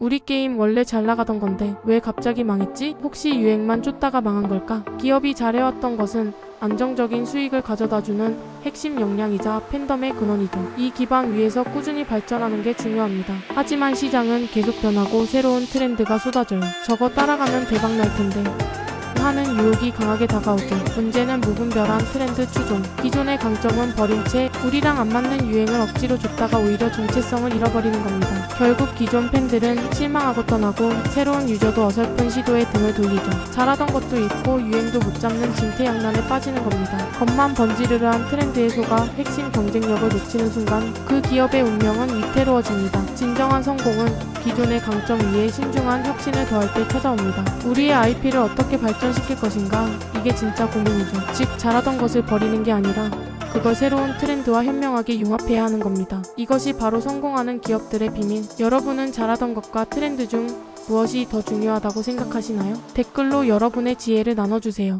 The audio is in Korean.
우리 게임 원래 잘 나가던 건데 왜 갑자기 망했지? 혹시 유행만 쫓다가 망한 걸까? 기업이 잘해왔던 것은 안정적인 수익을 가져다주는 핵심 역량이자 팬덤의 근원이죠. 이 기반 위에서 꾸준히 발전하는 게 중요합니다. 하지만 시장은 계속 변하고 새로운 트렌드가 쏟아져요. 저거 따라가면 대박 날 텐데. 하는 유혹이 강하게 다가오죠. 문제는 무분별한 트렌드 추종. 기존의 강점은 버린 채 우리랑 안 맞는 유행을 억지로 줬다가 오히려 정체성을 잃어버리는 겁니다. 결국 기존 팬들은 실망하고 떠나고 새로운 유저도 어설픈 시도에 등을 돌리죠. 잘하던 것도 있고 유행도 못 잡는 진퇴양난에 빠지는 겁니다. 겉만 번지르르한 트렌드에 속아 핵심 경쟁력을 놓치는 순간 그 기업의 운명은 위태로워집니다. 진정한 성공은 기존의 강점 위에 신중한 혁신을 더할 때 찾아옵니다. 우리의 IP를 어떻게 발전시킬 것인가? 이게 진짜 고민이죠. 즉, 잘하던 것을 버리는 게 아니라 그걸 새로운 트렌드와 현명하게 융합해야 하는 겁니다. 이것이 바로 성공하는 기업들의 비밀. 여러분은 잘하던 것과 트렌드 중 무엇이 더 중요하다고 생각하시나요? 댓글로 여러분의 지혜를 나눠주세요.